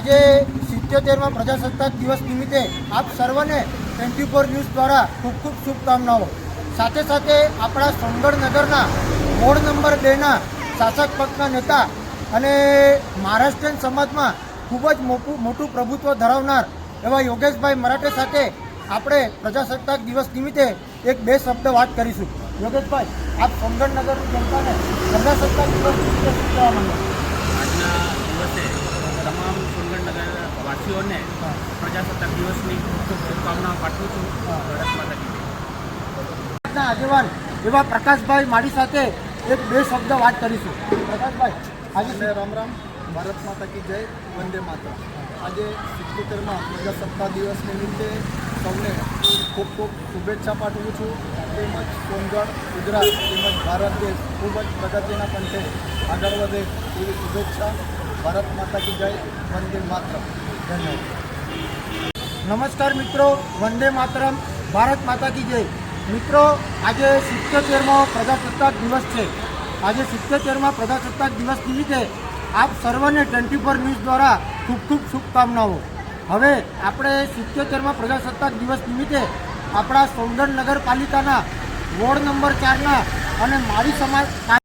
આજે સિત્યોતેરમાં પ્રજાસત્તાક દિવસ નિમિત્તે આપ સર્વને ટ્વેન્ટી ફોર ન્યૂઝ દ્વારા ખૂબ ખૂબ શુભકામનાઓ. સાથે સાથે આપણા સોનગઢ નગરના વોર્ડ નંબર બેના શાસક પક્ષના નેતા અને મહારાષ્ટ્રીયન સમાજમાં ખૂબ જ મોટું મોટું પ્રભુત્વ ધરાવનાર એવા યોગેશભાઈ મરાઠે સાથે આપણે પ્રજાસત્તાક દિવસ નિમિત્તે એક બે શબ્દ વાત કરીશું. યોગેશભાઈ, આપ સોનગઢ જનતાને પ્રજાસત્તાક દિવસ નિમિત્તે શું કહેવા આજના દિવસે તમામ સુંદર નગર વાસીઓને પ્રજાસત્તાક દિવસની ખૂબ પાઠવું છું. ભારત માતા કી જય. ના આગેવાન એવા પ્રકાશભાઈ મારી સાથે એક બે શબ્દ વાત કરીશું. પ્રકાશભાઈ આજે રામ રામ ભારત માતા કી જય વંદે માતા આજે સિત્તોતેરમાં પ્રજાસત્તાક દિવસ નિમિત્તે સૌને ખૂબ ખૂબ શુભેચ્છા પાઠવું છું. તેમજ સોનગઢ ગુજરાત તેમજ ભારત દેશ ખૂબ જ પ્રગતિના પંથે આગળ વધે એવી શુભેચ્છા. ભારત માતા કી જય વંદે માતરમ. નમસ્કાર મિત્રો, વંદે માતરમ, ભારત માતા કી જય. મિત્રો, આજે સિત્યોતેરમો પ્રજાસત્તાક દિવસ છે. આજે સિત્યોતેરમાં પ્રજાસત્તાક દિવસ નિમિત્તે આપ સર્વને ટ્વેન્ટી ફોર ન્યૂઝ દ્વારા ખૂબ ખૂબ શુભકામનાઓ. હવે આપણે સિત્યોતેરમાં પ્રજાસત્તાક દિવસ નિમિત્તે આપણા સોંદર નગરપાલિકાના વોર્ડ નંબર ચારના અને મારી સમાજ